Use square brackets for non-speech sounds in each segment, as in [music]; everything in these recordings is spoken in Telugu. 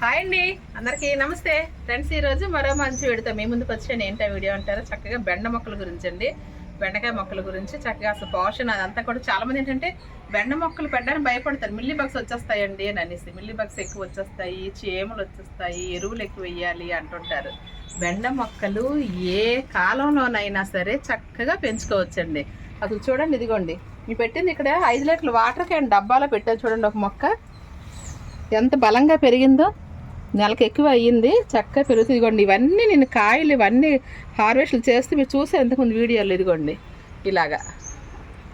హాయ్ అండి. అందరికీ నమస్తే. ఫ్రెండ్స్ ఈరోజు మరో మంచి వీడితో మీ ముందుకు వచ్చాను ఏంటో వీడియో అంటారు? చక్కగా బెండ మొక్కల గురించి అండి. బెండకాయ మొక్కల గురించి చక్కగా అసలు పోషణ అదంతా కూడా చాలామంది ఏంటంటే బెండ మొక్కలు పెట్టడానికి భయపడతారు. మిల్లీ బగ్స్ వచ్చేస్తాయండి అని అనేసి. మిల్లీ బగ్స్ ఎక్కువ వచ్చేస్తాయి చీమలు వచ్చేస్తాయి ఎరువులు ఎక్కువ వేయాలి అంటుంటారు. బెండ మొక్కలు ఏ కాలంలోనైనా సరే చక్కగా పెంచుకోవచ్చండి. అసలు చూడండి ఇదిగోండి. మీరు పెట్టింది ఇక్కడ ఐదు లీటర్ల వాటర్ క్యాన్ డబ్బాలో పెట్టాను చూడండి ఒక మొక్క. ఎంత బలంగా పెరిగిందో. నెలకు ఎక్కువ అయ్యింది. చక్కగా పెరుగుతుంది. ఇదిగోండి ఇవన్నీ నేను కాయలు ఇవన్నీ హార్వెస్ట్లు చేస్తే మీరు చూసారు ఇంతకుముందు వీడియోలు ఇదిగోండి. ఇలాగా.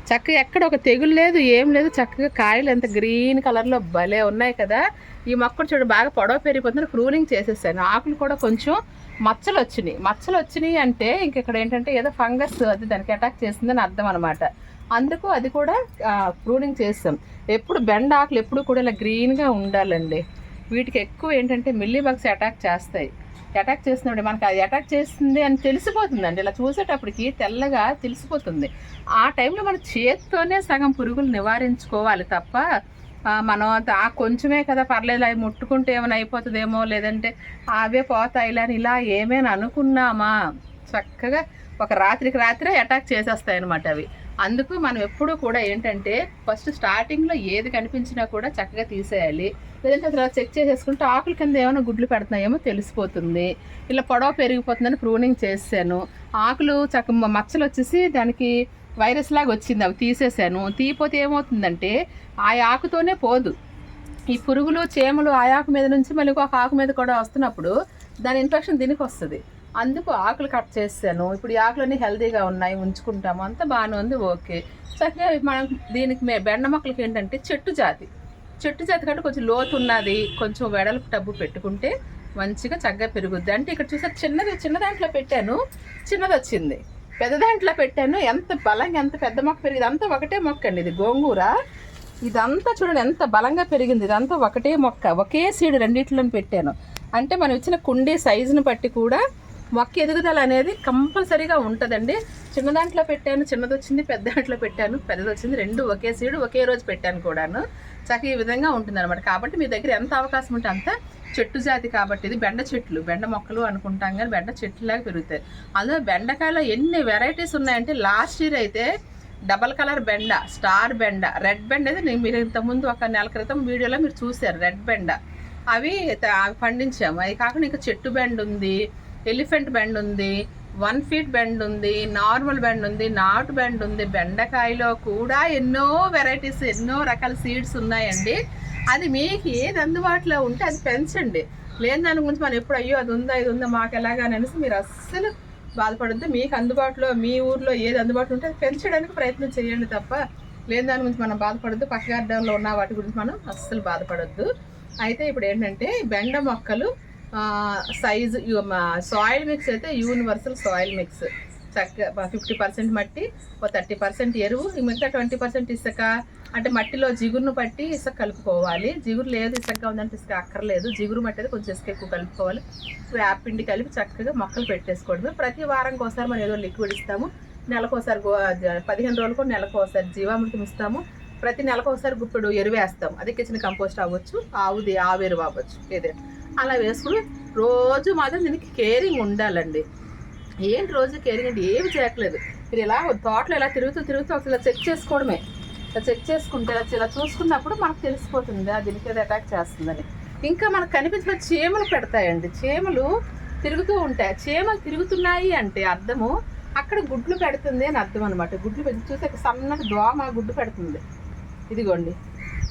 చక్కగా ఎక్కడ ఒక తెగులు లేదు ఏం లేదు. చక్కగా కాయలు ఎంత గ్రీన్ కలర్లో భలే ఉన్నాయి కదా. ఈ మొక్కలు చూడు బాగా పొడవ పెరిగిపోతుంది. ప్రూనింగ్ చేసేసాను. ఆకులు కూడా కొంచెం మచ్చలు వచ్చినాయి. మచ్చలు వచ్చినాయి అంటే ఇంక ఇక్కడ ఏంటంటే ఏదో ఫంగస్ అది దానికి అటాక్ చేసిందని అర్థం అనమాట. అందుకు అది కూడా ప్రూనింగ్ చేస్తాం ఎప్పుడు బెండ ఆకులు ఎప్పుడు కూడా ఇలా గ్రీన్గా ఉండాలండి. వీటికి ఎక్కువ ఏంటంటే మిల్లీ బగ్స్ అటాక్ చేస్తాయి. అటాక్ చేసినప్పుడు మనకి అది అటాక్ చేస్తుంది అని తెలిసిపోతుందండి. ఇలా చూసేటప్పటికి తెల్లగా తెలిసిపోతుంది. ఆ టైంలో మన చేత్తోనే సగం పురుగులు నివారించుకోవాలి తప్ప మనం ఆ కొంచెమే కదా పర్లేదు అవి ముట్టుకుంటే ఏమైనా అయిపోతుందేమో లేదంటే అవే పోతాయిలే అని ఇలా ఏమైనా అనుకున్నామా? చక్కగా ఒక రాత్రికి రాత్రే అటాక్ చేసేస్తాయి అనమాట అవి. అందుకు మనం ఎప్పుడూ కూడా ఏంటంటే ఫస్ట్ స్టార్టింగ్లో ఏది కనిపించినా కూడా చక్కగా తీసేయాలి. లేదంటే తర్వాత చెక్ చేసేసుకుంటే ఆకుల కింద ఏమైనా గుడ్లు పెడుతున్నాయేమో తెలిసిపోతుంది. ఇలా పొడవ పెరిగిపోతుందని ప్రూనింగ్ చేశాను. ఆకులు చక్క మచ్చలు వచ్చేసి దానికి వైరస్ లాగా వచ్చింది. అవి తీసేసాను తీయపోతే ఏమవుతుందంటే ఆ ఆకుతోనే పోదు. ఈ పురుగులు చీమలు ఆ ఆకు మీద నుంచి మళ్ళీ ఒక ఆకు మీద కూడా వస్తున్నప్పుడు దాని ఇన్ఫెక్షన్ దీనికి వస్తుంది. అందుకు ఆకులు కట్ చేస్తాను. ఇప్పుడు ఈ ఆకులన్నీ హెల్తీగా ఉన్నాయి ఉంచుకుంటాము. అంత బాగానే ఉంది ఓకే. చక్కగా మనం దీనికి మే బెండ మొక్కలకి ఏంటంటే చెట్టు జాతి. చెట్టు జాతి కంటే కొంచెం లోతు ఉన్నది కొంచెం వెడల్పు టబ్బు పెట్టుకుంటే మంచిగా చక్కగా పెరుగుద్ది. అంటే ఇక్కడ చూసారు చిన్నది చిన్న దాంట్లో పెట్టాను చిన్నది వచ్చింది. పెద్ద దాంట్లో పెట్టాను ఎంత బలంగా ఎంత పెద్ద మొక్క పెరిగింది అంతా ఒకటే మొక్క అండి. ఇది గోంగూర. ఇదంతా చూడండి ఎంత బలంగా పెరిగింది. ఇదంతా ఒకటే మొక్క. ఒకే సీడ్ రెండిట్లను పెట్టాను. అంటే మనం ఇచ్చిన కుండీ సైజుని బట్టి కూడా మొక్క ఎదుగుదల అనేది కంపల్సరీగా ఉంటుందండి. చిన్న దాంట్లో పెట్టాను చిన్నది వచ్చింది పెద్ద దాంట్లో పెట్టాను పెద్దది వచ్చింది రెండు ఒకే సీడ్ ఒకే రోజు పెట్టాను కూడాను. చక్కగా ఈ విధంగా ఉంటుంది అనమాట కాబట్టి మీ దగ్గర ఎంత అవకాశం ఉంటే అంత చెట్టు జాతి కాబట్టి ఇది బెండ చెట్లు బెండ మొక్కలు అనుకుంటాం కానీ బెండ చెట్లులాగా పెరుగుతాయి. అందులో బెండకాయలో ఎన్ని వెరైటీస్ ఉన్నాయంటే లాస్ట్ ఇయర్ అయితే డబల్ కలర్ బెండ స్టార్ బెండ రెడ్ బెండ అయితే నేను మీరు ఇంతకుముందు ఒక నెల క్రితం వీడియోలో మీరు చూశారు రెడ్ బెండ. అవి పండించాము. అవి కాకుండా ఇంకా చెట్టు బెండ ఉంది ఎలిఫెంట్ బెండ్ ఉంది వన్ ఫీట్ బెండ్ ఉంది నార్మల్ బెండ్ ఉంది నాటు బెండ్ ఉంది. బెండకాయలో కూడా ఎన్నో వెరైటీస్ ఎన్నో రకాల సీడ్స్ ఉన్నాయండి. అది మీకు ఏది అందుబాటులో ఉంటే అది పెంచండి. లేని దాని గురించి మనం ఎప్పుడు అయ్యో అది ఉందా ఇది ఉందా మాకు ఎలాగా అని అనేసి మీరు అస్సలు బాధపడద్దు. మీకు అందుబాటులో మీ ఊర్లో ఏది అందుబాటులో ఉంటే అది పెంచడానికి ప్రయత్నం చేయండి తప్ప లేని దాని గురించి మనం బాధపడద్దు. పక్క గార్డెన్లో ఉన్న వాటి గురించి మనం అస్సలు బాధపడద్దు. అయితే ఇప్పుడు ఏంటంటే బెండ మొక్కలు సైజు సాయిల్ మిక్స్ అయితే యూనివర్సల్ సాయిల్ మిక్స్ చక్కగా ఫిఫ్టీ పర్సెంట్ మట్టి ఒక థర్టీ పర్సెంట్ ఎరువు మిగతా ట్వంటీ పర్సెంట్ ఇసుక. అంటే మట్టిలో జిగురును పట్టి ఇసుక కలుపుకోవాలి. జిగురు లేదు ఇసుకగా ఉందంటే ఇసుక అక్కర్లేదు. జిగురు మట్టి అయితే కొంచెం ఇసుక ఎక్కువ కలుపుకోవాలి. వేపిండి కలిపి చక్కగా మొక్కలు పెట్టేసుకోవడమే. ప్రతి వారానికి ఒకసారి మనం ఏదో లిక్విడ్ ఇస్తాము. నెలకోసారి గో- పదిహేను రోజులకు నెలకోసారి జీవామృతం ఇస్తాము. ప్రతి నెలకు ఒకసారి గుప్పెడు ఎరువు అది కిచెన్ కంపోస్ట్ అవ్వచ్చు. ఆవుది ఆవు ఎరువు అవ్వచ్చు. ఏదైనా అలా వేసుకుని రోజు మాత్రం దీనికి కేరింగ్ ఉండాలండి. ఏంటి రోజు కేరింగ్ అంటే ఏమి చేయట్లేదు. మీరు ఇలా తోటలో ఇలా తిరుగుతూ తిరుగుతూ ఒకసారి ఇలా చెక్ చేసుకోవడమే. ఇలా చెక్ చేసుకుంటే ఇలా ఇలా చూసుకున్నప్పుడు మనకు తెలిసిపోతుంది అది దీనికి ఏదో అటాక్ చేస్తుందని. ఇంకా మనకు కనిపించిన చీమలు పెడతాయండి. చీమలు తిరుగుతూ ఉంటాయి. చీమలు తిరుగుతున్నాయి అంటే అర్థము అక్కడ గుడ్లు పెడుతుంది అని అర్థం అనమాట గుడ్లు పెట్టి చూస్తే సన్నటి దోమ గుడ్డు పెడుతుంది. ఇదిగోండి.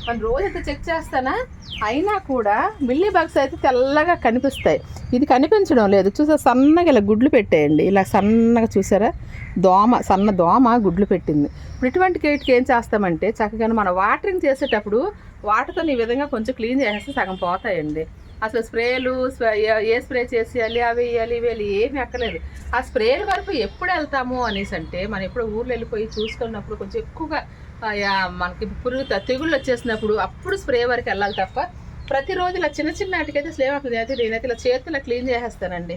మనం రోజంతా చెక్ చేస్తానా? అయినా కూడా మిల్లీ బగ్స్ అయితే తెల్లగా కనిపిస్తాయి. ఇది కనిపించడం లేదు. చూసా సన్నగా ఇలా గుడ్లు పెట్టేయండి. ఇలా సన్నగా చూసారా? దోమ సన్న దోమ గుడ్లు పెట్టింది. ఇప్పుడు ఇటువంటి కేట్కి ఏం చేస్తామంటే చక్కగా మనం వాటరింగ్ చేసేటప్పుడు వాటర్తో ఈ విధంగా కొంచెం క్లీన్ చేసేస్తే సగం పోతాయండి. అసలు స్ప్రేలు ఏ- స్ప్రే చేసేయాలి అవి వేయాలి ఇవి ఏమి ఎక్కలేదు ఆ స్ప్రేల వరకు ఎప్పుడు వెళ్తాము అనేసి అంటే మనం ఎప్పుడు ఊర్లో వెళ్ళిపోయి చూసుకున్నప్పుడు కొంచెం ఎక్కువగా మనకి పురుగు తెగుళ్ళు వచ్చేసినప్పుడు అప్పుడు స్ప్రే వరకు వెళ్ళాలి తప్ప ప్రతిరోజు ఇలా చిన్న చిన్న వాటికైతే స్లేవ్ అవుతుంది. అయితే నేనైతే ఇలా చేతితో ఇలా క్లీన్ చేసేస్తానండి.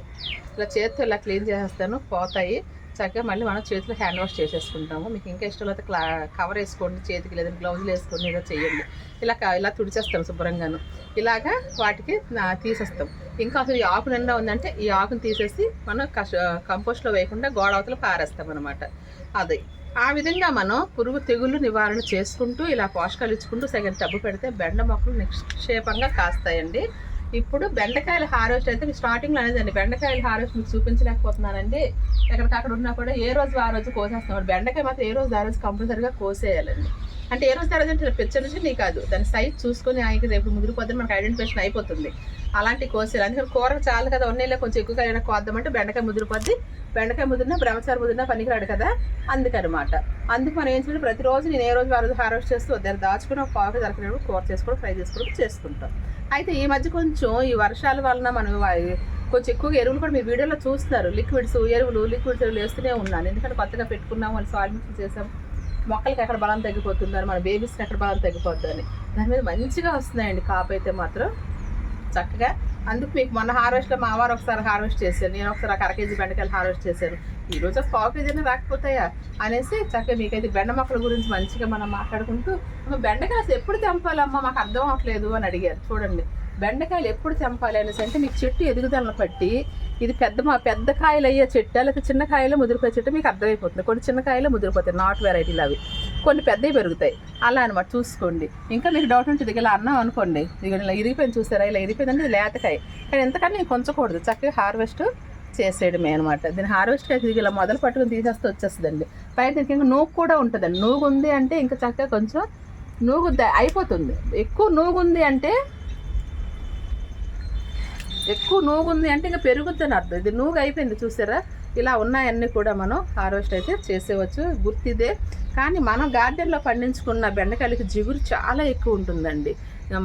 ఇలా చేతితో ఇలా క్లీన్ చేసేస్తాను. పోతాయి. చక్కగా మళ్ళీ మనం చేతిలో హ్యాండ్ వాష్ చేసేసుకుంటాము. మీకు ఇంకా ఇష్టం అయితే క్లా కవర్ వేసుకోండి చేతికి లేదంటే గ్లౌజులు వేసుకోండి ఏదో చేయండి. ఇలా ఇలా తుడిచేస్తాం శుభ్రంగాను. ఇలాగా వాటికి తీసేస్తాం. ఇంకా అసలు ఈ ఆకు నిండా ఉందంటే ఈ ఆకును తీసేసి మనం కష కంపోస్ట్లో వేయకుండా గోడ అవతల పారేస్తాం అనమాట అది. ఆ విధంగా మనం పురుగు తెగులు నివారణ చేసుకుంటూ ఇలా పోషకాలు ఇచ్చుకుంటూ సెకండ్ టబ్బు పెడితే బెండ మొక్కలు నిక్షేపంగా కాస్తాయండి. ఇప్పుడు బెండకాయల హార్వెస్ట్ అయితే మీకు స్టార్టింగ్లో అనేదండి. బెండకాయల హార్వెస్ట్ మీకు చూపించలేకపోతున్నానండి. ఎక్కడికక్కడ ఉన్నా కూడా ఏ రోజు ఆ రోజు కోసేస్తాం. బెండకాయ మాత్రం ఏ రోజు ఆ రోజు కంపల్సరీగా కోసేయాలండి. అంటే ఏ రోజు ఆ రోజు అంటే పిచ్చర్ నుంచి నీ కాదు. దాని సైజ్ చూసుకొని ఆయనకి రేపు ముదిరిపోతే మనకు ఐడెంటిఫికేషన్ అయిపోతుంది. అలాంటి కోసేయాలి. అందుకని కూర చాలు కదా. ఉన్నీళ్ళే కొంచెం ఎక్కువగా అయినా కోద్దామంటే బెండకాయ ముదిరిపోద్ది. బెండకాయ ముదిరినా బ్రహ్మచారి ముదిరినా పనికిరాడు కదా. అందుకనమాట. అందుకు మనం ఏం చేయాలి? ప్రతిరోజు నేను ఏ రోజు ఆ రోజు హార్వెస్ట్ చేస్తూ దాన్ని దాచుకుని ఒక పావుకి దొరికినప్పుడు కూర చేసుకోవడం ఫ్రై చేసుకోవడం చేసుకుంటాం. అయితే ఈ మధ్య కొంచెం ఈ వర్షాల వలన మనం కొంచెం ఎక్కువగా ఎరువులు కూడా మీ వీడియోలో చూస్తున్నారు. లిక్విడ్స్ ఎరువులు లిక్విడ్స్ ఎరువులు వేస్తూనే ఉన్నాను. ఎందుకంటే కొత్తగా పెట్టుకున్నాం వాళ్ళు సాయిల్ మిక్స్ చేసాం. మొక్కలకి ఎక్కడ బలం తగ్గిపోతున్నారు మన బేబీస్కి ఎక్కడ బలం తగ్గిపోతుందని దాని మీద మంచిగా వస్తున్నాయండి కాపు అయితే మాత్రం. చక్కగా అందుకు మీకు మొన్న హార్వెస్ట్లో మా వారు ఒకసారి హార్వెస్ట్ చేశారు. నేను ఒకసారి ఒక అర కేజీ బెండకాయలు హార్వెస్ట్ చేశాను. ఈ రోజు ఒక పావు కేజీ రాకపోతాయా? అనేసి చక్కగా మీకైతే బెండ మొక్కల గురించి మంచిగా మనం మాట్లాడుకుంటూ బెండకాయలు ఎప్పుడు తెంపాలమ్మా మాకు అర్థం అవ్వట్లేదు అని అడిగారు. చూడండి బెండకాయలు ఎప్పుడు తెంపాలి అనేసి అంటే మీకు చెట్టు ఎదుగుదలను బట్టి ఇది పెద్ద మా పెద్ద కాయలు అయ్యే చెట్టు లేకపోతే చిన్న కాయలు ముదిరిపోయే చెట్టు మీకు అర్థమైపోతుంది. కొన్ని చిన్న కాయలు ముదిరిపోతాయి నాట్ వెరైటీలు అవి. కొన్ని పెద్దవి పెరుగుతాయి. అలా అనమాట చూసుకోండి. ఇంకా మీకు డౌట్ ఉంటుంది ఇలా అన్నాం అనుకోండి. ఇక ఇలా ఇరిగిపోయింది చూసారా? ఇలా ఇరిగిపోయిందంటే ఇది లేతకాయ. కానీ ఎంతకన్నా నేను కొంచకూడదు. చక్కగా హార్వెస్ట్ చేసేయడమే అనమాట దీని హార్వెస్ట్ అయితే ఇలా మొదలు పట్టుకుని తీసేస్తే వచ్చేస్తుందండి. పైన దీనికి ఇంకా నూగు కూడా ఉంటుందండి. నూగు ఉంది అంటే ఇంకా చక్కగా కొంచెం నూగు అయిపోతుంది. ఎక్కువ నూగు ఉంది అంటే ఎక్కువ నూగు ఉంది అంటే ఇంకా పెరుగుద్దని అర్థం. ఇది నూగు అయిపోయింది చూసారా? ఇలా ఉన్నాయన్నీ కూడా మనం హార్వెస్ట్ అయితే చేసేవచ్చు. గుర్తిదే కానీ మనం గార్డెన్లో పండించుకున్న బెండకాయలకి జిగురు చాలా ఎక్కువ ఉంటుందండి.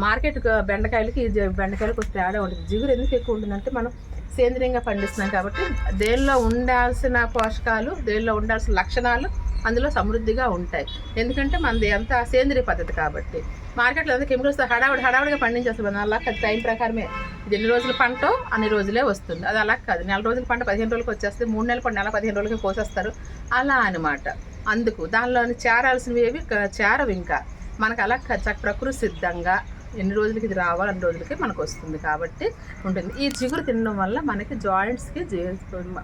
మార్కెట్ బెండకాయలకి బెండకాయలకు తేడా ఉంటుంది. జిగురు ఎందుకు ఎక్కువ ఉంటుందంటే మనం సేంద్రియంగా పండిస్తున్నాం కాబట్టి దేనిలో ఉండాల్సిన పోషకాలు దేనిలో ఉండాల్సిన లక్షణాలు అందులో సమృద్ధిగా ఉంటాయి. ఎందుకంటే మనది అంతా సేంద్రియ పద్ధతి కాబట్టి. మార్కెట్లో అంతా కెమికల్స్ హడావుడి హడావుడిగా పండించేస్తుంది మనం అలా కాదు. టైం ప్రకారమే. ఇది ఎన్ని రోజుల పంట అన్ని రోజులే వస్తుంది. అది అలా కాదు. నెల రోజుల పంట పదిహేను రోజులకి వచ్చేస్తే మూడు నెలల పంట నెల పదిహేను రోజులకి కోసేస్తారు. అలా అనమాట అందుకు దానిలోని చేరాల్సినవి ఏవి? క- చేరవు ఇంకా. మనకు అలా చక్క ప్రకృతి సిద్ధంగా ఎన్ని రోజులకి ఇది రావాలి అన్ని రోజులకి మనకు వస్తుంది కాబట్టి ఉంటుంది. ఈ చిగురు తినడం వల్ల మనకి జాయింట్స్కి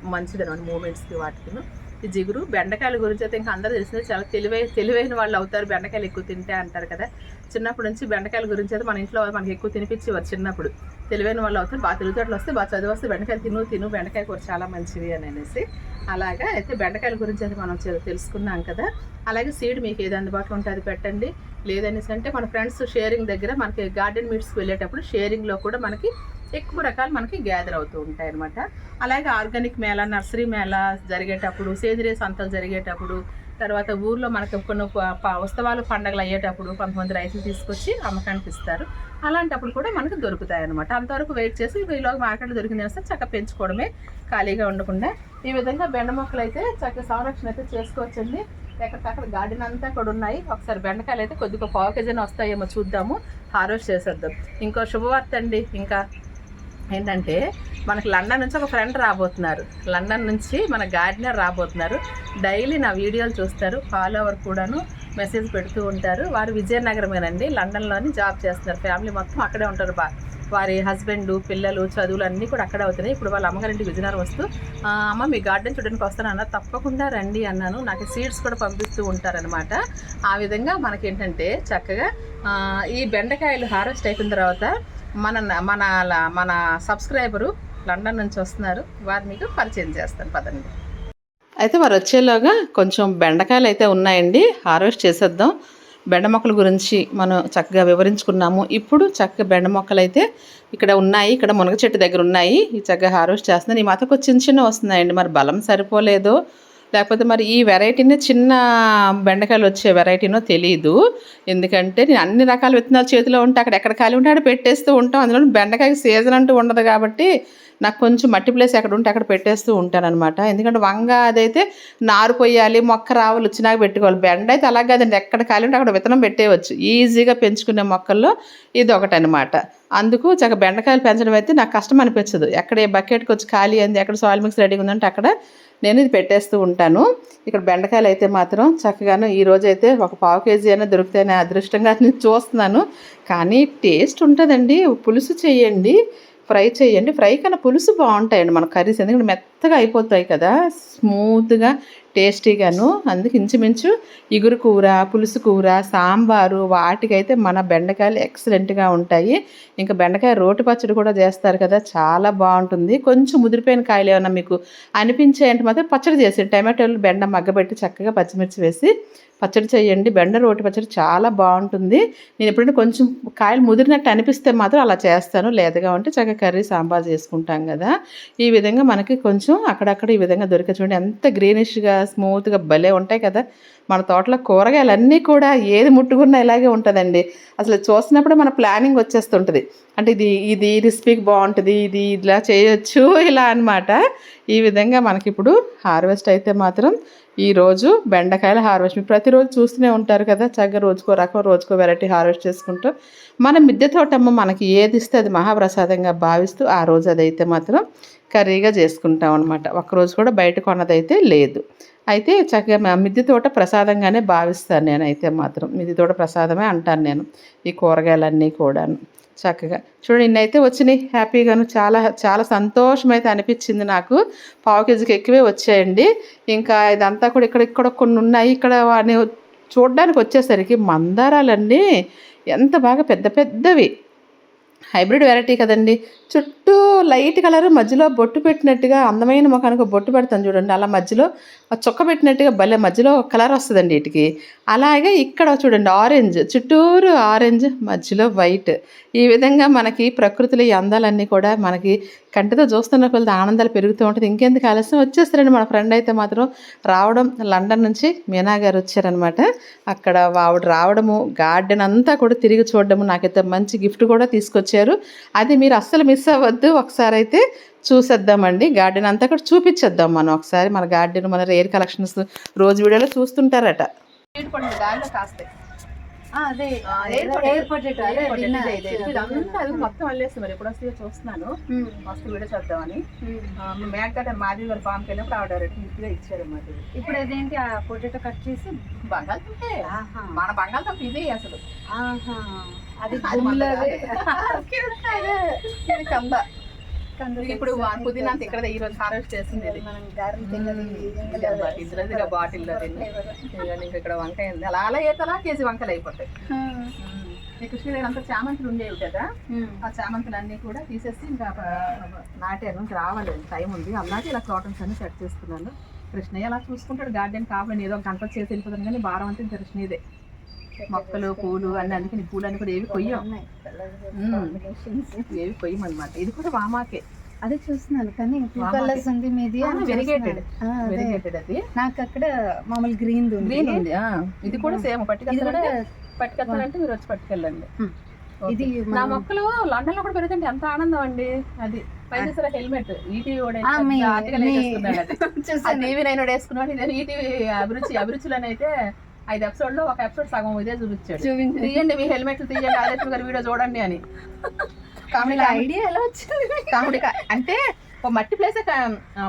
మంచిది అనమాట మూమెంట్స్కి వాటికి ఈ జిగురు బెండకాయల గురించి అయితే ఇంకా అందరూ తెలిసిందే. చాలా తెలివై తెలివైన వాళ్ళు అవుతారు. బెండకాయలు ఎక్కువ తింటే అంటారు కదా. చిన్నప్పటి నుంచి బెండకాయల గురించి అయితే మన ఇంట్లో మనకి ఎక్కువ తినిపించేవారు చిన్నప్పుడు. తెలివైన వాళ్ళు అవుతారు. బాగా తెలుగుతోటలు వస్తే బాగా చదివి వస్తే బెండకాయలు తిను తిను బెండకాయ కూర చాలా మంచిది అని అనేసి అలాగా అయితే బెండకాయల గురించి అయితే మనం తెలుసుకున్నాం కదా. అలాగే సీడ్ మీకు ఏది అందుబాటులో ఉంటే అది పెట్టండి. లేదనేసి అంటే మన ఫ్రెండ్స్ షేరింగ్ దగ్గర మనకి గార్డెన్ మీట్స్కి వెళ్ళేటప్పుడు షేరింగ్లో కూడా మనకి ఎక్కువ రకాలు మనకి గ్యాదర్ అవుతూ ఉంటాయి అనమాట అలాగే ఆర్గానిక్ మేళ నర్సరీ మేళ జరిగేటప్పుడు సేంద్రియ సంతలు జరిగేటప్పుడు తర్వాత ఊర్లో మనకి కొన్ని ఉత్సవాలు పండగలు అయ్యేటప్పుడు కొంతమంది రైతులు తీసుకొచ్చి అమ్మకానికి ఇస్తారు. అలాంటప్పుడు కూడా మనకు దొరుకుతాయి అనమాట అంతవరకు వెయిట్ చేసి ఈలోగా మార్కెట్లో దొరికింది వస్తే చక్కగా పెంచుకోవడమే ఖాళీగా ఉండకుండా ఈ విధంగా బెండ మొక్కలు అయితే చక్కగా సంరక్షణ అయితే చేసుకోవచ్చండి. ఎక్కడికక్కడ గార్డెన్ అంతా కూడా ఉన్నాయి. ఒకసారి బెండకాయలు అయితే కొద్దిగా పావు కేజీని వస్తాయేమో చూద్దాము. హార్వెస్ట్ చేసేద్దాం. ఇంకో శుభవార్త అండి. ఇంకా ఏంటంటే మనకు లండన్ నుంచి ఒక ఫ్రెండ్ రాబోతున్నారు. లండన్ నుంచి మన గార్డెనర్ రాబోతున్నారు. డైలీ నా వీడియోలు చూస్తారు. ఫాలోవర్ కూడాను మెసేజ్ పెడుతూ ఉంటారు. వారు విజయనగరమేనండి. లండన్లోని జాబ్ చేస్తున్నారు. ఫ్యామిలీ మొత్తం అక్కడే ఉంటారు బా. వారి హస్బెండ్ పిల్లలు చదువులు అన్నీ కూడా అక్కడే అవుతున్నాయి. ఇప్పుడు వాళ్ళ అమ్మగారింటి విజయనగరం వస్తూ అమ్మ మీ గార్డెన్ చూడడానికి వస్తాను అన్న తప్పకుండా రండి అన్నాను. నాకు సీడ్స్ కూడా పంపిస్తూ ఉంటారనమాట ఆ విధంగా మనకేంటంటే చక్కగా ఈ బెండకాయలు హార్వెస్ట్ అయిపోయిన తర్వాత మన మన మన సబ్స్క్రైబరు లండన్ నుంచి వస్తున్నారు. వారు మీకు పరిచయం చేస్తాను పదండి. అయితే వారు వచ్చేలోగా కొంచెం బెండకాయలు అయితే ఉన్నాయండి. హార్వెస్ట్ చేసేద్దాం. బెండ మొక్కల గురించి మనం చక్కగా వివరించుకున్నాము. ఇప్పుడు చక్కగా బెండ మొక్కలు అయితే ఇక్కడ ఉన్నాయి. ఇక్కడ మునగ చెట్టు దగ్గర ఉన్నాయి. ఈ చక్కగా హార్వెస్ట్ చేస్తున్నాను ఈ మాతకు చిన్న చిన్న వస్తున్నాయండి. మరి బలం సరిపోలేదో లేకపోతే మరి ఈ వెరైటీనే చిన్న బెండకాయలు వచ్చే వెరైటీనో తెలియదు ఎందుకంటే నేను అన్ని రకాల విత్తనాలు చేతిలో ఉంటే అక్కడ ఎక్కడ ఖాళీ ఉంటే అక్కడ పెట్టేస్తూ ఉంటాం. అందులో బెండకాయ సీజన్ అంటూ ఉండదు కాబట్టి నాకు కొంచెం మట్టి ప్లేస్ ఎక్కడ ఉంటే అక్కడ పెట్టేస్తూ ఉంటానన్నమాట. ఎందుకంటే వంగ అదైతే నారు పోయాలి మొక్క రావాలి వచ్చినాక పెట్టుకోవాలి. బెండ అయితే అలా కాదండి. ఎక్కడ ఖాళీ ఉంటే అక్కడ విత్తనం పెట్టేయవచ్చు. ఈజీగా పెంచుకునే మొక్కల్లో ఇది ఒకటి అందుకు చక్క బెండకాయలు పెంచడం అయితే నాకు కష్టం అనిపించదు. ఎక్కడ ఏ బకెట్కి వచ్చి ఖాళీ అయింది ఎక్కడ సాయిల్ మిక్స్ రెడీగా ఉందంటే అక్కడ నేను ఇది పెట్టేస్తూ ఉంటాను. ఇక్కడ బెండకాయలు అయితే మాత్రం చక్కగాను ఈ అయితే ఒక పావు కేజీ అయినా దొరుకుతాయని అదృష్టంగా నేను చూస్తున్నాను. కానీ టేస్ట్ ఉంటుందండి. పులుసు చేయండి. ఫ్రై చేయండి. ఫ్రై కన్నా పులుసు బాగుంటాయండి మన కర్రీస్. ఎందుకంటే మెత్తగా అయిపోతాయి కదా. స్మూత్గా టేస్టీగాను అందుకు ఇంచుమించు ఇగురు కూర పులుసు కూర సాంబారు వాటికైతే మన బెండకాయలు ఎక్సలెంట్గా ఉంటాయి. ఇంకా బెండకాయ రోటి పచ్చడి కూడా చేస్తారు కదా చాలా బాగుంటుంది. కొంచెం ముదిరిపోయిన కాయలు ఏమన్నా మీకు అనిపించాయంటే మాత్రం పచ్చడి చేసి టమాటోలు బెండ మగ్గబెట్టి చక్కగా పచ్చిమిర్చి వేసి పచ్చడి చేయండి. బెండ రోటి పచ్చడి చాలా బాగుంటుంది. నేను ఎప్పుడైనా కొంచెం కాయలు ముదిరినట్టు అనిపిస్తే మాత్రం అలా చేస్తాను. లేదగా ఉంటే చక్కగా కర్రీ సాంబార్ చేసుకుంటాం కదా. ఈ విధంగా మనకి కొంచెం అక్కడక్కడ ఈ విధంగా దొరికే చూడండి. ఎంత గ్రీనిష్గా స్మూత్గా భలే ఉంటాయి కదా. మన తోటలో కూరగాయలన్నీ కూడా ఏది ముట్టుకున్నా ఇలాగే ఉంటుందండి. అసలు చూసినప్పుడే మన ప్లానింగ్ వచ్చేస్తుంటుంది. అంటే ఇది ఇది రెసిపీకి బాగుంటుంది ఇది ఇలా చేయొచ్చు ఇలా అన్నమాట. ఈ విధంగా మనకిప్పుడు హార్వెస్ట్ అయితే మాత్రం ఈరోజు బెండకాయల హార్వెస్ట్. మీరు ప్రతిరోజు చూస్తూనే ఉంటారు కదా చక్కగా రోజుకో రకం రోజుకో వెరైటీ హార్వెస్ట్ చేసుకుంటూ. మన మిద్దె తోటమ్మ మనకి ఏది ఇస్తే అది మహాప్రసాదంగా భావిస్తూ ఆ రోజు అదైతే మాత్రం కర్రీగా చేసుకుంటాం అనమాట ఒక్కరోజు కూడా బయట కొన్నదైతే లేదు. అయితే చక్కగా మిద్ది మిద్దె తోట ప్రసాదంగానే భావిస్తాను నేనైతే మాత్రం. మిద్దె తోట ప్రసాదమే అంటాను నేను ఈ కూరగాయలన్నీ కూడాను. చక్కగా. చూడండి ఇన్నైతే వచ్చినాయి. హ్యాపీగాను చాలా చాలా సంతోషం అయితే అనిపించింది నాకు. పావు కేజీకి ఎక్కువే వచ్చాయండి. ఇంకా ఇదంతా కూడా ఇక్కడ ఇక్కడ కొన్ని ఉన్నాయి. ఇక్కడ వాడిని చూడడానికి వచ్చేసరికి మందారాలన్నీ ఎంత బాగా పెద్ద పెద్దవి. హైబ్రిడ్ వెరైటీ కదండి. చుట్టూ లైట్ కలర్ మధ్యలో బొట్టు పెట్టినట్టుగా అందమైన ముఖానికి బొట్టు పెడతాను చూడండి. అలా మధ్యలో చొక్క చుక్క పెట్టినట్టుగా భలే మధ్యలో కలర్ వస్తుందండి వీటికి. అలాగే ఇక్కడ చూడండి ఆరెంజ్ చుట్టూరు ఆరెంజ్ మధ్యలో వైట్. ఈ విధంగా మనకి ప్రకృతిలో ఈ అందాలన్నీ కూడా మనకి కంటితో చూస్తున్న కొద్ది ఆనందాలు పెరుగుతూ ఉంటుంది. ఇంకెందుకు ఆలస్యం? వచ్చేస్తారండి మన ఫ్రెండ్ అయితే మాత్రం రావడం లండన్ నుంచి మీనా గారు వచ్చారనమాట అక్కడ ఆవిడ రావడము గార్డెన్ అంతా కూడా తిరిగి చూడడము నాకైతే మంచి గిఫ్ట్ కూడా తీసుకొచ్చి తీసుకొచ్చారు అది మీరు అస్సలు మిస్ అవ్వద్దు. ఒకసారి అయితే చూసేద్దామండి. గార్డెన్ అంతా కూడా చూపించేద్దాం మనం ఒకసారి. మన గార్డెన్ మన రేర్ కలెక్షన్స్ రోజు వీడియోలో చూస్తుంటారట. గాలిలో కాస్తాయి. అదే ఆ, ఎయిర్ పొటాటో. ఎయిర్ పొటాటో అదే ఎయిర్ పొటాటో విన్నా. ఇదే, ఇదే. ఇదంతా అది మొత్తం అల్లేస్తుంది మరి ఎప్పుడు వస్తాయో చూస్తున్నాను మస్తు వీడియో చేద్దామని ఉమ్. మేక గారు మాది గారు ఫామ్కి వెళ్ళినప్పుడు ఆవిడ గా ఇచ్చారన్నమాట ఇది. ఇప్పుడు అదేంటి ఆ పొటాటో కట్ చేసి బంగాళదుంపే మన బంగాళదుంప [laughs] ఇది అసలు. అది కంద ఇప్పుడు? పుదీనా ఇక్కడ ఈ రోజు హార్వెస్ట్ చేసింది ఇదిగోండి ఇంకా ఇక్కడ వంకాయ ఉంది. అలా అలా ఏతలా కేజీ వంకాయలు అయిపోతాయి. ఈ కృష్ణుడు అంతా చామంతులు ఉండేవి కదా. ఆ చామంతులు అన్నీ కూడా తీసేసి ఇంకా నాటాను ఇంకా రావాలి టైం ఉంది. అలాగే ఇలా క్రాటన్స్ అన్ని సెట్ చేస్తున్నాను. కృష్ణయ్య అలా చూసుకుంటాడు. గార్డెన్ కావాలని ఏదో గంట చేసి వెళ్ళిపోతాను. కానీ భారం అంతా కృష్ణయ్యదే. మొక్కలు పూలు అన్ని అందుకని పూలు అన్ని కూడా ఏవి కొయ్యం. ఏవి కొయ్యమన్నమాట. ఇది కూడా వామాకే. అదే చూస్తున్నాను కానీ టూ. కలర్స్ ఉంది మీది వెరిగేటెడ్. వెరిగేటెడ్ అది. నాకు అక్కడ మామూలు గ్రీన్ ఉంది. గ్రీన్ ఉంది. ఇది కూడా సేమ్ పట్టుకెళ్తారంటే పట్టుకెళ్తారంటే మీరు వచ్చి పట్టుకెళ్ళండి. ఇది నా మొక్కలు లండన్లో కూడా పెరుగుతుంటే ఎంత ఆనందం అండి. అది పైన హెల్మెట్ ఈటీవీ కూడా ఆ, మీ- ఆర్టికల్ మీ- వేసుకున్నాడు అది [laughs] ఆ చూసాను టీవీ నైన్ వేసుకున్నాడు ఈటీవీ అభిరుచి అభిరుచులని అయితే ఐదు ఎపిసోడ్లో ఒక ఎపిసోడ్ సగం ఇదే చూపించాడు. చూపించు తీయండి మీ హెల్మెట్ తీయండి ఆదిత్య గారి వీడియో చూడండి అని. కామెడీ ఐడియా ఎలా వచ్చింది? కామెడీ అంటే మట్టి ప్లేస్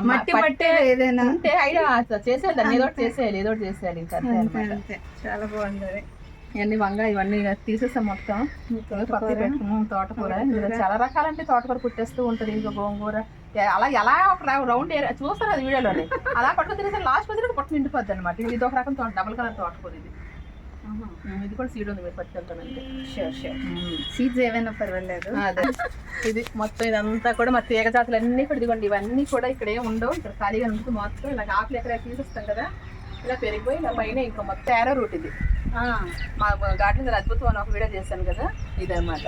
మట్టి పట్టే ఏదైనా. అంటే ఐడియా చేసేయాలి దాన్ని ఏదో చేసేయాలి ఏదో చేసేయాలి ఇంకా చాలా బాగుంది ఇవన్నీ వంగ ఇవన్నీ ఇక తీసేసాం మొత్తం. పత్తి పెట్టుకున్నాం తోటకూర. చాలా రకాలంటే తోటకూర పుట్టేస్తూ ఉంటుంది ఇంకా గోంగూర. అలా ఎలా ఒక రౌండ్ ఏరియా చూస్తారు అది వీడియోలోనే. అలా పట్టుకుని తిరిగి లాస్ట్ వచ్చి పొట్టు నిండిపోద్ది అనమాట ఇది ఒక రకం తోట డబుల్ కలర్ తోటకూర ఇది. ఇది కూడా సీడ్ ఉంది మీరు పట్టుకెళ్తానంటే షూర్ షూర్ సీడ్స్ ఏమైనా పర్వాలేదు. అదే. ఇది మొత్తం ఇదంతా కూడా మా తీగ జాతులు అన్నీ కూడా ఇదిగోండి ఇవన్నీ కూడా ఇక్కడ ఏం ఉండవు. ఇక్కడ ఖాళీగా ఉంటుంది మొత్తం ఇలా ఆకులు ఎక్కడ తీసేస్తాం కదా ఇలా పెరిగిపోయి ఇలా పైన ఇంకా మొత్తం. ఏరో రూట్ ఇది. మా గార్డెన్ దగ్గర అద్భుతం అని ఒక వీడియో చేశాను కదా. ఇదన్నమాట.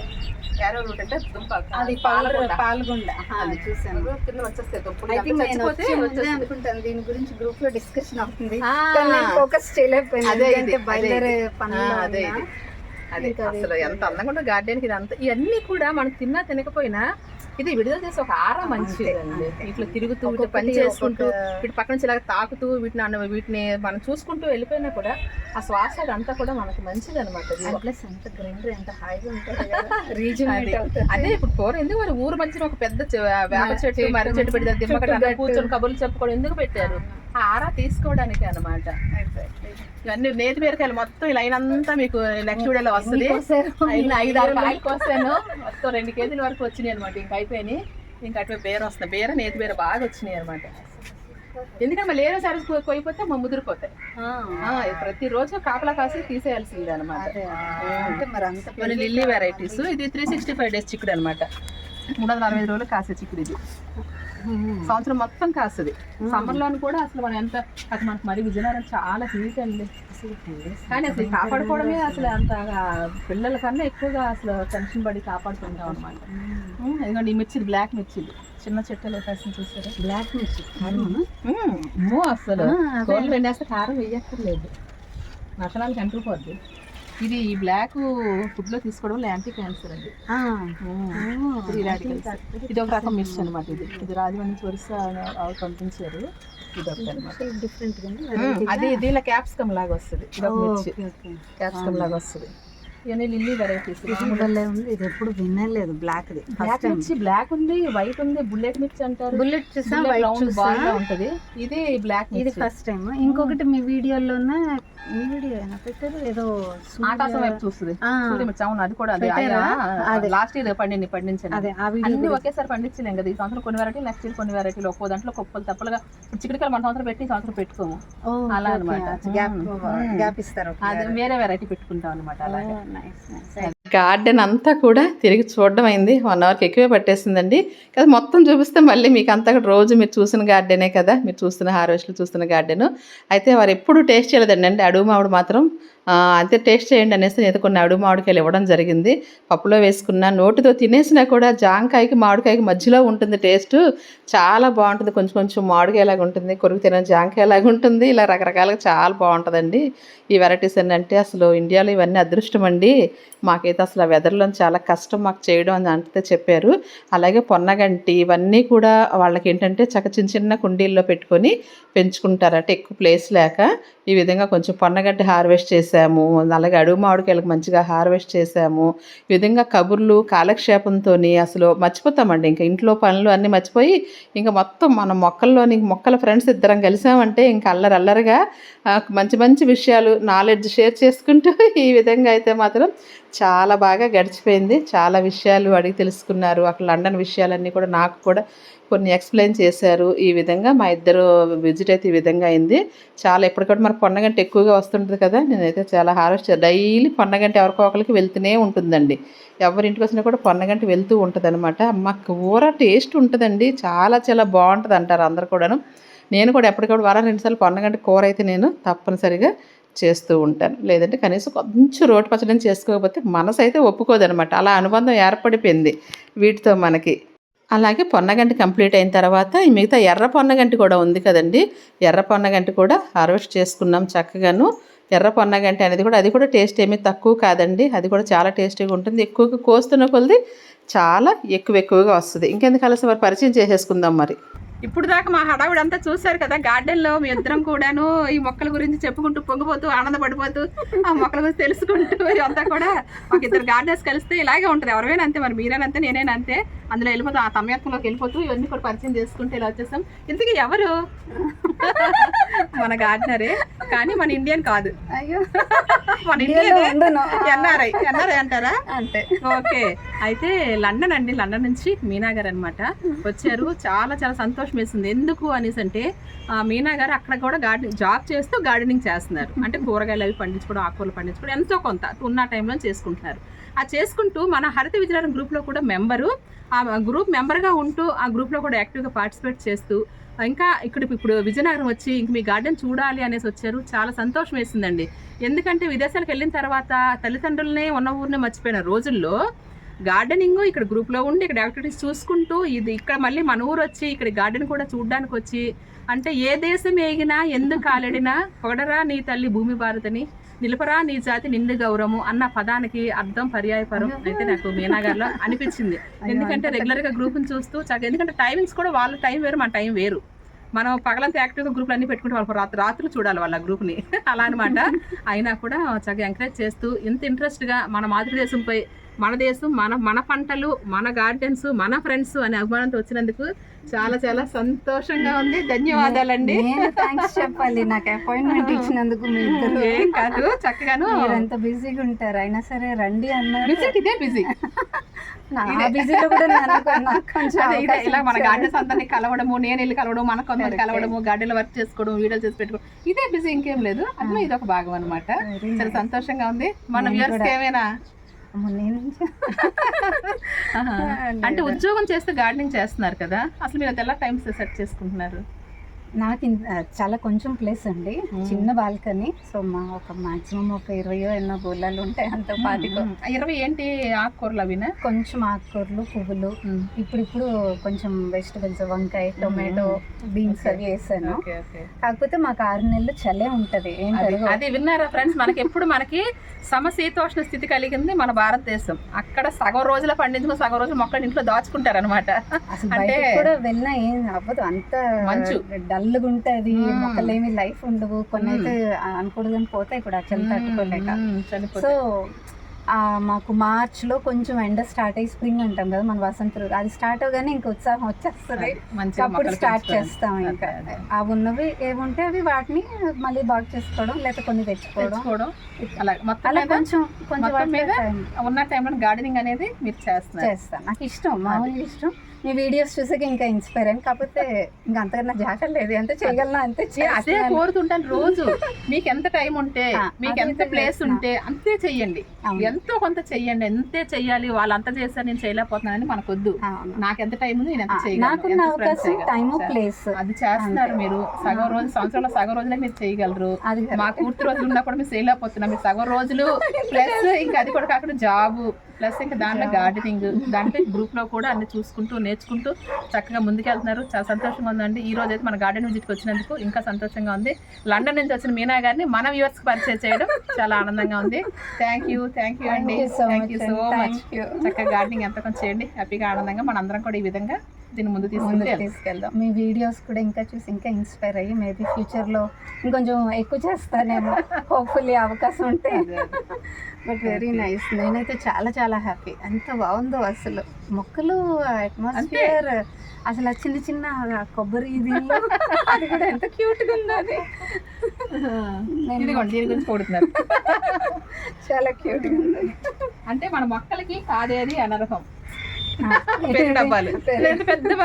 ఏరో రూట్ అంటే దుంప అది పాలగొండ. పాల్గొండ. అది చూసాను కింద వచ్చేస్తాయి దుంపలు. అనుకుంటాను దీని గురించి గ్రూప్లో డిస్కషన్ అవుతుంది. ఫోకస్ చేయలేకపోయింది బయలుదేరే ఆ, అదే. అదే అసలు ఎంత అందంగా గార్డెన్కి ఇదంతా ఇవన్నీ కూడా మనం తిన్నా తినకపోయినా ఇది విడుదల చేసి ఒక ఆరా మంచిదండి. ఇట్లా తిరుగుతూ ఇట్లా పని చేసుకుంటూ వీటి పక్క నుంచి ఇలా తాకుతూ వీటిని అన్న వీటిని మనం చూసుకుంటూ వెళ్ళిపోయినా కూడా ఆ శ్వాస అంతా కూడా మనకి మంచిది అనమాట ప్లస్ ఎంత గ్రీనరీ ఎంత హాయిగా ఉంటుంది [laughs] అవుతుంది. అదే ఇప్పుడు కూర ఎందుకు మరి ఊరు మధ్యన ఒక పెద్ద వేప చెట్టు మర్రి చెట్టు పెడితే చుట్టూ గట్టు. కూర్చొని కబుర్లు చెప్పుకోవడం ఎందుకు పెట్టారు? ఆరా తీసుకోవడానికి అన్నమాట. ఇవన్నీ నేతి బీరకాయలు మొత్తం ఈ లైన్ అంతా మీకు నెక్స్ట్ వీడియోలో వస్తుంది. ఐదు ఆరు కాయలు కోసాను. మొత్తం రెండు కేజీల వరకు వచ్చినాయి అనమాట ఇంక అయిపోయినాయి. ఇంకా అటువైపు బేర వస్తుంది. బేర నేతి బేర బాగా వచ్చినాయి అనమాట ఎందుకంటే మళ్ళీ ఏదో సారి కొయిపోతే మా ముదిరిపోతాయి. ఆ, ప్రతిరోజు కాపలా కాసి తీసేయాల్సిందే అనమాట లిల్లీ వెరైటీస్ ఇది త్రీ సిక్స్టీ ఫైవ్ డేస్ చిక్కుడు అనమాట మూడు వందల అరవై రోజులు కాసే చిక్కుడు ఇది. సంవత్సరం మొత్తం కాస్తుంది. సమ్మర్లోని కూడా అసలు మనం ఎంత అది మనకు మరి విజయనగరం చాలా హీట్ అండి. కానీ అసలు కాపాడుకోవడమే అసలు? అంత పిల్లల కన్నా ఎక్కువగా అసలు టెన్షన్ పడి కాపాడుకుంటాం అనమాట ఎందుకంటే ఈ మిర్చి బ్లాక్ మిర్చి చిన్న చెట్టులో కాసిన చూసారా? బ్లాక్ మిర్చి అసలు కూరలు రెండేస్తే కారం వేయక్కర్లేదు. మసాలాలకి అంటుకుపోద్ది ఇది ఈ బ్లాక్ ఫుడ్లో తీసుకోవడం యాంటీ క్యాన్సర్ అండి. ఇది ఒక రకం మిర్చి అనమాట ఇది. ఇది రాజమండ్రి నుంచి వాళ్ళు పంపించారు. ఇది ఒకటి అనమాట డిఫరెంట్ అది దీనిలో క్యాప్సికమ్ లాగా వస్తుంది. ఇది ఒక మిర్చి క్యాప్సికమ్ లాగా వస్తుంది. ఇవన్నీ లిల్లీ వెరైటీస్ ఉంది. ఇది ఎప్పుడు వినలేదు. బ్లాక్ బ్లాక్ మిర్చి బ్లాక్ ఉంది వైట్ ఉంది బుల్లెట్ మిర్చి అంటారు. బుల్లెట్ చూసా వైట్ చూసా. ఉంటది. ఇది బ్లాక్ ఇది ఫస్ట్ టైం ఇంకొకటి మీ వీడియోలోనే మీ వీడియో పెట్టారు ఏదో ఆకాశం వైపు చూస్తుంది. ఆ, సూర్య మిర్చి అవును అది కూడా అదే. లాస్ట్ ఇయర్ పండింది పండించాను అదే అన్ని ఒకేసారి పండించలేం కదా ఈ సంవత్సరం కొన్ని వెరైటీ నెక్స్ట్ ఇయర్ కొన్ని వెరైటీలు ఒక్కో దాంట్లో కుప్పలు తప్పలుగా. చిక్కుడుకాయలు మన సంవత్సరం పెట్టి ఈ సంవత్సరం పెట్టుకోము. అలా అన్నమాట. గ్యాప్ ఇస్తారు అది వేరే వెరైటీ పెట్టుకుంటాం అనమాట అలాగే. గార్డెన్ అంతా కూడా తిరిగి చూడడం అయింది. వన్ అవర్కి ఎక్కువే పట్టేసిందండి. కదా మొత్తం చూపిస్తే మళ్ళీ మీకు అంతా రోజు మీరు చూసిన గార్డెనే కదా మీరు చూస్తున్న హార్వెస్ట్లు చూస్తున్న గార్డెన్. అయితే వారు ఎప్పుడు టేస్ట్ చేయలేదండి. అంటే అడుగు మామిడి మాత్రం అంతే టేస్ట్ చేయండి అనేసి నేను కొన్ని అడుగు మామిడికాయలు ఇవ్వడం జరిగింది. పప్పులో వేసుకున్న నోటితో తినేసినా కూడా జాంకాయకి మామిడికాయకి మధ్యలో ఉంటుంది టేస్ట్. చాలా బాగుంటుంది. కొంచెం కొంచెం మామిడికాయలాగా ఉంటుంది. కొరుకు తిన జాంకాయలాగా ఉంటుంది. ఇలా రకరకాలుగా చాలా బాగుంటుందండి. ఈ వెరైటీస్ ఏంటంటే అసలు ఇండియాలో ఇవన్నీ అదృష్టం అండి. మాకైతే అసలు ఆ వెదర్లో చాలా కష్టం మాకు చేయడం అని అంటే చెప్పారు. అలాగే పొన్నగంటి ఇవన్నీ కూడా వాళ్ళకి ఏంటంటే చక్క చిన్న చిన్న కుండీల్లో పెట్టుకొని పెంచుకుంటారట ఎక్కువ ప్లేస్ లేక ఈ విధంగా కొంచెం పొన్నగడ్డి హార్వెస్ట్ చేసాము అలాగే అడుగు మామిడికాయలకు మంచిగా హార్వెస్ట్ చేసాము ఈ విధంగా కబుర్లు కాలక్షేపంతో అసలు మర్చిపోతామండి. ఇంకా ఇంట్లో పనులు అన్నీ మర్చిపోయి ఇంకా మొత్తం మన మొక్కల్లోని మొక్కల ఫ్రెండ్స్ ఇద్దరం కలిసామంటే ఇంకా అల్లరి అల్లరిగా మంచి మంచి విషయాలు నాలెడ్జ్ షేర్ చేసుకుంటూ ఈ విధంగా అయితే మాత్రం చాలా బాగా గడిచిపోయింది. చాలా విషయాలు అడిగి తెలుసుకున్నారు. అక్కడ లండన్ విషయాలన్నీ కూడా నాకు కూడా కొన్ని ఎక్స్ప్లెయిన్ చేశారు. ఈ విధంగా మా ఇద్దరు విజిట్ అయితే ఈ విధంగా అయింది. చాలా ఎప్పటికప్పుడు మరి పొన్నగంట ఎక్కువగా వస్తుంటుంది కదా. నేనైతే చాలా హార్వెస్ట్ డైలీ పొన్నగంట ఎవరికో ఒకరికి వెళ్తూనే ఉంటుందండి. ఎవరింటికి వచ్చినా కూడా పొన్నగంట వెళ్తూ ఉంటుంది అనమాట మా కూర టేస్ట్ ఉంటుందండి. చాలా చాలా బాగుంటుంది అంటారు అందరు కూడాను. నేను కూడా ఎప్పటికప్పుడు వారం రెండుసార్లు పొన్నగంట కూర అయితే నేను తప్పనిసరిగా చేస్తూ ఉంటాను. లేదంటే కనీసం కొంచెం రోటి పచ్చడి చేసుకోకపోతే మనసు అయితే ఒప్పుకోదనమాట. అలా అనుబంధం ఏర్పడిపోయింది వీటితో మనకి. అలాగే పొన్నగంటి కంప్లీట్ అయిన తర్వాత మిగతా ఎర్ర పొన్నగంటి కూడా ఉంది కదండి. ఎర్ర పొన్నగంటి కూడా హార్వెస్ట్ చేసుకున్నాం చక్కగాను. ఎర్ర పొన్నగంటి అనేది కూడా అది కూడా టేస్ట్ ఏమీ తక్కువ కాదండి. అది కూడా చాలా టేస్టీగా ఉంటుంది. ఎక్కువగా కోస్తున్న కొలది చాలా ఎక్కువ ఎక్కువగా వస్తుంది. ఇంకెందుకు కలిసి మరి పరిచయం చేసేసుకుందాం మరి. ఇప్పుడు దాకా మా హడావిడి అంతా చూశారు కదా గార్డెన్లో మీ ఇద్దరం కూడాను ఈ మొక్కల గురించి చెప్పుకుంటూ పొంగిపోతూ ఆనందపడిపోతూ ఆ మొక్కల గురించి తెలుసుకుంటూ అంతా కూడా మాకు ఇద్దరు గార్డెన్స్ కలిస్తే ఇలాగే ఉంటుంది. ఎవరైనా అంతే మరి మీరైనా అంతే నేనైనా అంతే. అందులో వెళ్ళిపోతూ ఆ తమ్యత్వంలోకి వెళ్ళిపోతూ ఇవన్నీ కూడా పరిచయం చేసుకుంటూ ఇలా వచ్చేసాం. ఇంతకీ ఎవరు? మన గార్డెనరే. కానీ మన ఇండియన్ కాదు. అయ్యో. మన ఇండియన్ ఎన్ఆర్ఐ. ఎన్ఆర్ఐ అంటారా? అంతే. ఓకే. అయితే లండన్ అండి. లండన్ నుంచి మీనా గారు అనమాట వచ్చారు. చాలా చాలా సంతోషం. వేసింది ఎందుకు అనేసి అంటే మీనా గారు అక్కడ కూడా గార్డెన్ జాబ్ చేస్తూ గార్డెనింగ్ చేస్తున్నారు. అంటే కూరగాయలు అవి పండించుకోవడం ఆకుకూరలు పండించుకోవడం ఎంతో కొంత ఉన్న టైంలో చేసుకుంటున్నారు. ఆ చేసుకుంటూ మన హరిత విజయనగరం గ్రూప్లో కూడా మెంబరు ఆ గ్రూప్ మెంబర్గా ఉంటూ ఆ గ్రూప్లో కూడా యాక్టివ్గా పార్టిసిపేట్ చేస్తూ ఇంకా ఇక్కడ ఇప్పుడు విజయనగరం వచ్చి ఇంక మీ గార్డెన్ చూడాలి అనేసి వచ్చారు. చాలా సంతోషం వేసిందండి. ఎందుకంటే విదేశాలకు వెళ్ళిన తర్వాత తల్లిదండ్రులనే ఉన్న ఊరినే మర్చిపోయిన రోజుల్లో గార్డెనింగ్ ఇక్కడ గ్రూప్లో ఉండి ఇక్కడ యాక్టివిటీస్ చూసుకుంటూ ఇది ఇక్కడ మళ్ళీ మన ఊరు వచ్చి ఇక్కడ గార్డెన్ కూడా చూడడానికి వచ్చి అంటే ఏ దేశం ఏగినా ఎందుకు కాలడినా పొగడరా నీ తల్లి భూమి భారతని నిలపరా నీ జాతి నిండు గౌరవము అన్న పదానికి అర్థం పర్యాయపరం అయితే నాకు మీనా గారిలో అనిపించింది ఎందుకంటే రెగ్యులర్గా గ్రూప్ చూస్తూ చక్కగా ఎందుకంటే టైమింగ్స్ కూడా వాళ్ళ టైం వేరు మన టైం వేరు. మనం పగలంతా యాక్టివ్గా గ్రూప్లు అన్ని పెట్టుకుంటే వాళ్ళ రాత్రి రాత్రులు చూడాలి వాళ్ళ గ్రూప్ని [laughs] అలా అనమాట అయినా కూడా చక్కగా ఎంకరేజ్ చేస్తూ ఇంత ఇంట్రెస్ట్గా మన మాతృదేశంపై మన దేశం మన మన పంటలు మన గార్డెన్స్ మన ఫ్రెండ్స్ అనే అభిమానంతో వచ్చినందుకు చాలా చాలా సంతోషంగా ఉంది. ధన్యవాదాలండి. థ్యాంక్స్ చెప్పాలి. నాకు అపాయింట్మెంట్ [laughs] ఇచ్చినందుకు మీ ఇద్దరు. ఏం కాదు చక్కగాను. మీరంత బిజీగా ఉంటారు. అయినా సరే రండి అన్నారు. [laughs] ఇదే. బిజీ ఇలా మన. గార్డెన్స్ అందరినీ కలవడము నేను వెళ్ళి కలవడం మన కొంతమంది కలవడము గార్డెన్ వర్క్ చేసుకోవడం వీడియోలు చేసి పెట్టుకోవడం. ఇదే బిజీ ఇంకేం లేదు. అందులో ఇది ఒక భాగం అనమాట చాలా. సంతోషంగా ఉంది. మన వ్యూవర్స్. ఏమైనా. [laughs] అంటే ఉద్యోగం చేస్తూ గార్డెనింగ్ చేస్తున్నారు కదా అసలు మీరు అది ఎలా టైం సెట్ చేసుకుంటున్నారు? నాకు చాలా కొంచెం ప్లేస్ అండి. చిన్న బాల్కనీ. సో మా ఒక మాక్సిమం ఒక ఇరవయో ఎన్నో గోళాలు ఉంటాయి అంత పాటికో ఆ ఇరవై ఏంటి ఆకుకూరలు అవినా? కొంచెం ఆకుకూరలు పువ్వులు. ఇప్పుడు ఇప్పుడు కొంచెం వెజిటబుల్స్ వంకాయ టొమాటో బీన్స్ అవి వేసాను. కాకపోతే మాకు ఆరు నెలలు చలే ఉంటది. అది విన్నారా ఫ్రెండ్స్? మనకి ఎప్పుడు మనకి సమశీతోష్ణ స్థితి కలిగింది మన భారతదేశం. అక్కడ సగం రోజుల పండించుకుని సగం రోజులు మొక్కలు ఇంట్లో దాచుకుంటారు అనమాట అంటే- కూడా వెళ్ళినా ఏం అవ్వదు. అంత మంచు. డల్గా ఉంటది మ్మ్. మొక్కలేమి లైఫ్ ఉండవు కొన్ని అయితే అనకూడదు అని పోతాయి ఇప్పుడు ఆ చలి తట్టుకోలేక. సో ఆ, మాకు మార్చ్లో కొంచెం ఎండ స్టార్ట్ అయ్యి స్ప్రింగ్ అంటాం కదా మన వసంత. అది స్టార్ట్ అవగానే ఇంక ఉత్సాహం వచ్చేస్తుంది. అప్పుడు స్టార్ట్ చేస్తాం ఇంకా. అవి ఉన్నవి ఏముంటే అవి వాటిని మళ్ళీ బాగు చేసుకోవడం లేకపోతే కొన్ని తెచ్చుకోవడం. అలా కొంచెం కొంచెం ఉన్న టైంలో గార్డెనింగ్ అనేది మీరు చేస్తున్నారు. చేస్తాను. నాకు ఇష్టం మామూలుగా ఇష్టం. మీ వీడియోస్ చూసాక ఇంకా ఇన్స్పైర్ అయ్యాను. కాకపోతే ఇంకా అంతకన్నా జాగ్రత్త లేదు. ఎంత చేయగలనా అంతే అదే. కోరుతుంటాను రోజు. మీకు ఎంత టైం ఉంటే మీకు ఎంత ప్లేస్. ఉంటే అంతే చెయ్యండి. ఎంతో కొంత చెయ్యండి. ఎంతే చెయ్యాలి వాళ్ళు అంత చేస్తారు నేను చేయలేకపోతున్నానని మనకొద్దు. నాకు ఎంత టైం ఉంది నేను ఎంత చేయగలను. సరే. ప్లేస్ అది చేస్తున్నారు మీరు. సగం రోజు సంవత్సరంలో సగం రోజులే మీరు చేయగలరు. మా పూర్తి రోజులు ఉన్నప్పుడు మీరు చేయలేకపోతున్నాం మీరు సగం రోజులు [laughs] ప్లస్ ఇంకా అది కూడా కాకుండా జాబ్ ప్లస్ ఇంకా దాంట్లో గార్డెనింగ్ దాంట్లో గ్రూప్లో కూడా అన్ని చూసుకుంటూ నేర్చుకుంటూ చక్కగా ముందుకెళ్తున్నారు. చాలా సంతోషంగా ఉందండి. ఈ రోజు అయితే మన గార్డెన్ విజిట్కి వచ్చినందుకు ఇంకా సంతోషంగా ఉంది. లండన్ నుంచి వచ్చిన మీనా గారిని మన వ్యూవర్స్ పరిచయం చేయడం చాలా ఆనందంగా ఉంది. థ్యాంక్ యూ థ్యాంక్ యూ అండి. Thank you so much. చక్కగా గార్డెనింగ్ ఎంత కొంచెం చేయండి. హ్యాపీగా ఆనందంగా మన అందరం కూడా ఈ విధంగా దీన్ని ముందు తీసుకెళ్దాం. మీ వీడియోస్ కూడా ఇంకా చూసి ఇంకా ఇన్స్పైర్ అయ్యి మేబీ ఫ్యూచర్లో ఇంకొంచెం ఎక్కువ చేస్తానేమో. [laughs] హోప్ఫుల్లీ అవకాశం ఉంటే. బట్ వెరీ నైస్ నేనైతే చాలా చాలా హ్యాపీ ఎంత బాగుందో అసలు. మొక్కలు అట్మాస్ఫియర్ అసలు ఆ చిన్న చిన్న కొబ్బరి దీనిలో అది కూడా ఎంత క్యూట్గా ఉందో అది. [laughs] దీని కొడుతున్నారు [laughs] చాలా క్యూట్గా ఉంది. అంటే మన మొక్కలకి కాదేది అనర్హం. పెద్ద డబ్బాలు. పెద్ద-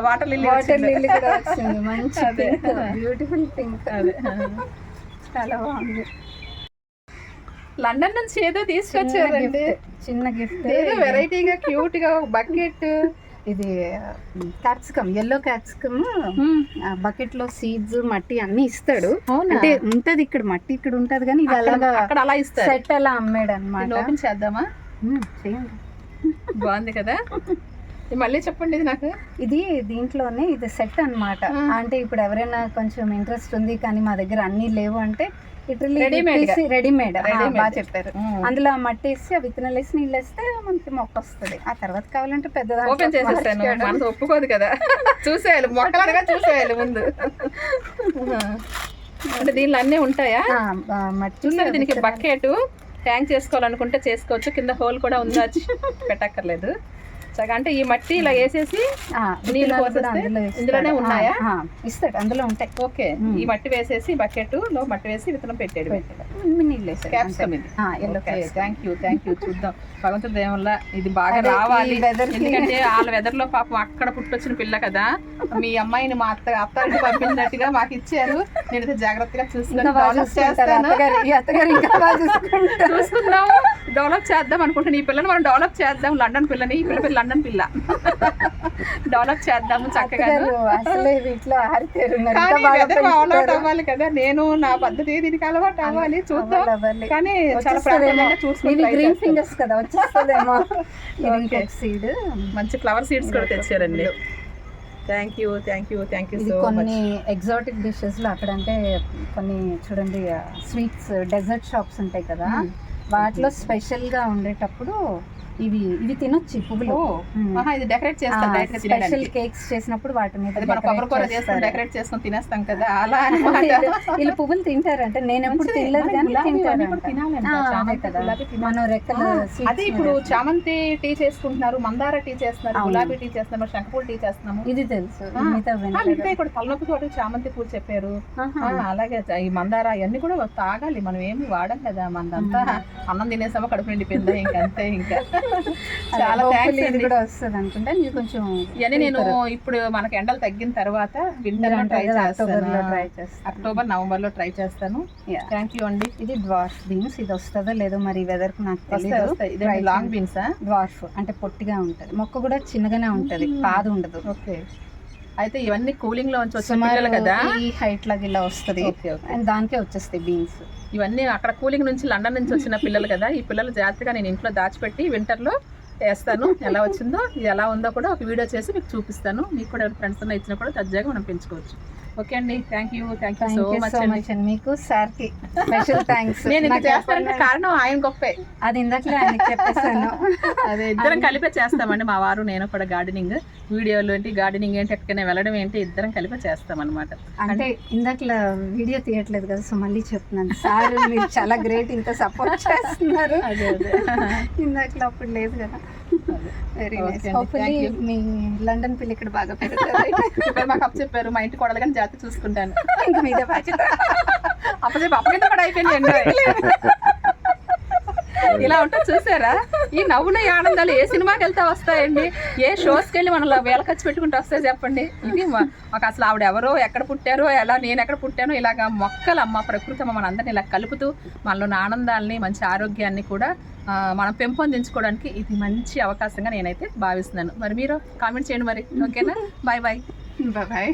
వాటర్ లిల్లీ వాటర్ లిల్లీ కూడా వచ్చింది. మంచి. Beautiful pink. అదే చాలా బాగుంది. లండన్ నుంచి ఏదో తీసుకొచ్చారండి. చిన్న గిఫ్ట్ ఏదో వెరైటీగా క్యూట్గా బకెట్. ఇది క్యాప్సికమ్ ఎల్లో క్యాప్సికమ్. బకెట్లో సీడ్స్ మట్టి అన్ని ఇస్తాడు. అంటే ఉంటది ఇక్కడ మట్టి ఇక్కడ ఉంటది కానీ ఇది అలాగా అక్కడ అలా ఇస్తారు. సెట్ అలా అమ్మాడు అనమాట ఓపెన్ చేద్దామా? చేయండి. బాగుంది కదా? మళ్ళీ చెప్పండి ఇది నాకు. ఇది దీంట్లోనే ఇది సెట్ అన్నమాట. ఆ. అంటే ఇప్పుడు ఎవరైనా కొంచెం ఇంట్రెస్ట్ ఉంది కానీ మా దగ్గర అన్ని లేవు అంటే. రెడీమేడ్. బాగా చెప్పారు. అందులో మట్టి వేసి ఆ విత్తనాలు వేసి నీళ్ళు వేస్తే మనకి మొక్క వస్తుంది. ఆ తర్వాత కావాలంటే పెద్ద ఓపెన్ చేసేస్తాను మనసు ఒప్పుకోదు కదా. చూసేయాలి. మొక్కలుగా చూసేయాలి ముందు. [laughs] అంటే దీనిలో అన్నీ ఉంటాయా? మట్టి దీనికి బకెట్? ట్యాంక్ చేసుకోవాలనుకుంటే చేసుకోవచ్చు. కింద హోల్ కూడా ఉందా? [laughs] పెట్టక్కర్లేదు. సగం అంటే ఈ మట్టి ఇలా వేసేసి నీళ్ళు పోసేస్తే. ఇందులోనే ఉన్నాయా? ఇస్తాడు అందులో ఉంటాయి. ఓకే. ఈ మట్టి వేసేసి బకెట్లో మట్టి వేసి విత్తనం పెట్టాడు నీళ్ళు క్యాప్సికమ్ ఇది థ్యాంక్ యూ థ్యాంక్ యూ చూద్దాం. భగవంతుడి దయ వల్ల ఇది బాగా రావాలి. ఎందుకంటే వాళ్ళ వెదర్లో పాపం అక్కడ పుట్టొచ్చిన పిల్ల కదా. మీ అమ్మాయిని మా అత్త అత్తారికి పంపినట్టుగా మాకు ఇచ్చారు. నేనైతే జాగ్రత్తగా చూసుకుంటారు చూసుకుందాం డెవలప్ చేద్దాం అనుకుంటున్నాను. ఈ పిల్లని మనం డెవలప్ చేద్దాం. లండన్ పిల్లని ఈ పిల్ల లండన్ పిల్ల. డెవలప్ చేద్దాము చక్కగా అసలే వీటిలో అలవాటు. అవ్వాలి కదా. నేను నా పద్ధతి దీనికి అలవాటు అవ్వాలి చూద్దాం. కానీ చాలా చూసుకుంటే గ్రీన్ ఫింగర్స్ కదా వచ్చేస్తుందేమో. సీడ్ [laughs] మంచి ఫ్లవర్ సీడ్స్ కూడా తెచ్చారండి. Thank you thank you thank you కొన్ని ఎగ్జాటిక్ డిషెస్లో అక్కడ అంటే కొన్ని చూడండి స్వీట్స్ డెజర్ట్ షాప్స్ ఉంటాయి కదా. Hmm. వాటిలో స్పెషల్గా ఉండేటప్పుడు ఇవి ఇవి తినొచ్చు పువ్వులు. ఇది డెకరేట్ చేస్తాం స్పెషల్ కేక్స్ చేసినప్పుడు వాటి మీద. డెకరేట్ చేసుకొని తినేస్తాం కదా అలా వీళ్ళు పువ్వులు తింటారంటే నేను ఎప్పుడు. తినలేదు కానీ అదే ఇప్పుడు. చామంతి టీ చేసుకుంటున్నారు మందార టీ చేస్తున్నారు. గులాబీ టీ చేస్తున్నారు శంఖపూల టీ చేస్తున్నాము. ఇది తెలుసు మిగతా ఇక్కడ తలనొప్పి తోటి చామంతి పూలు చెప్పారు. అలాగే ఈ మందార అవన్నీ కూడా తాగాలి మనం ఏమి వాడం కదా మనదంతా అన్నం తినేసామో కడుపు నిండిపోయిందా ఇంకా అంతే ఇంకా. [laughs] చాలా థ్యాంక్స్ ఇది కూడా వస్తుంది అనుకుంటా నీకు కొంచెం ఇవన్నీ నేను ఇప్పుడు మనకి ఎండలు తగ్గిన తర్వాత వింటర్ ట్రై చేస్తాను. ట్రై చేస్తాను. అక్టోబర్ నవంబర్లో ట్రై చేస్తాను. థ్యాంక్ యూ అండి. ఇది డ్వార్ఫ్ బీన్స్ ఇది వస్తుందో లేదో మరి వెదర్కు నాకు తెలియదు ఇదే లాంగ్. బీన్సా డ్వార్ఫ్ అంటే పొట్టిగా ఉంటది. మొక్క కూడా చిన్నగానే ఉంటది. పాదు ఉండదు. ఓకే అయితే ఇవన్నీ కూలింగ్లో పిల్లలు కదా? ఈ హైట్ లాగా ఇలా వస్తది. అండ్ దానికే వచ్చేస్తాయి బీన్స్ ఇవన్నీ అక్కడ కూలింగ్ నుంచి లండన్ నుంచి వచ్చిన పిల్లలు కదా? ఈ పిల్లలు జాగ్రత్తగా నేను ఇంట్లో దాచిపెట్టి వింటర్లో వేస్తాను. ఎలా వచ్చిందో ఇది ఎలా ఉందో కూడా ఒక వీడియో చేసి మీకు చూపిస్తాను. మీకు కూడా ఫ్రెండ్స్ ఉన్న ఇచ్చినా కూడా తజ్జాగా మనం పెంచుకోవచ్చు. ఓకే అండి. Thank you thank you so much so అండి. మచ్ అండి. మీకు సార్కి స్పెషల్ థ్యాంక్స్ నేను ఇంకా చేస్తానంటే కారణం ఆయన గొప్పే అది ఇందాకలే ఆయనకి చెప్పేసాను అదే ఇద్దరం కలిపే చేస్తామండి. మా వారు నేను కూడా గార్డెనింగ్ వీడియోలు ఏంటి గార్డెనింగ్ ఏంటి ఎక్కడికైనా వెళ్ళడం ఏంటి ఇద్దరం కలిపే చేస్తాం అనమాట అంటే ఇందాకలా వీడియో తీయట్లేదు కదా సో మళ్ళీ చెప్తున్నాను. సార్ మీరు చాలా గ్రేట్ ఇంత సపోర్ట్ చేస్తున్నారు. అదే అదే. ఇందాకలా అప్పుడు లేదు కదా. Very nice hopefully. మీ లండన్ పిల్లి ఇక్కడ బాగా పెరుగుతుంది మాకు అప్పు చెప్పారు మా ఇంటి కొడలు కానీ జాగ్రత్త చూసుకుంటాను ఇంకా మీద బాధ్యత అప్పచెప్పి అప్పగింత కూడా అయిపోయింది ఇలా ఉంటా చూసారా? ఈ నవ్వున ఆనందాలు ఏ సినిమాకి వెళ్తా వస్తాయండి? ఏ షోస్కి వెళ్ళి మనం వేల ఖర్చు పెట్టుకుంటూ వస్తాయి చెప్పండి? ఇది మాకు అసలు ఆవిడ ఎవరో ఎక్కడ పుట్టారో ఎలా నేను ఎక్కడ పుట్టానో ఇలాగా మొక్కలమ్మ ప్రకృతి అమ్మ మన అందరిని ఇలా కలుపుతూ మనలో ఉన్న ఆనందాలని మంచి ఆరోగ్యాన్ని కూడా మనం పెంపొందించుకోవడానికి ఇది మంచి అవకాశంగా నేనైతే భావిస్తున్నాను. మరి మీరు కామెంట్ చేయండి మరి. ఓకేనా? Bye bye bye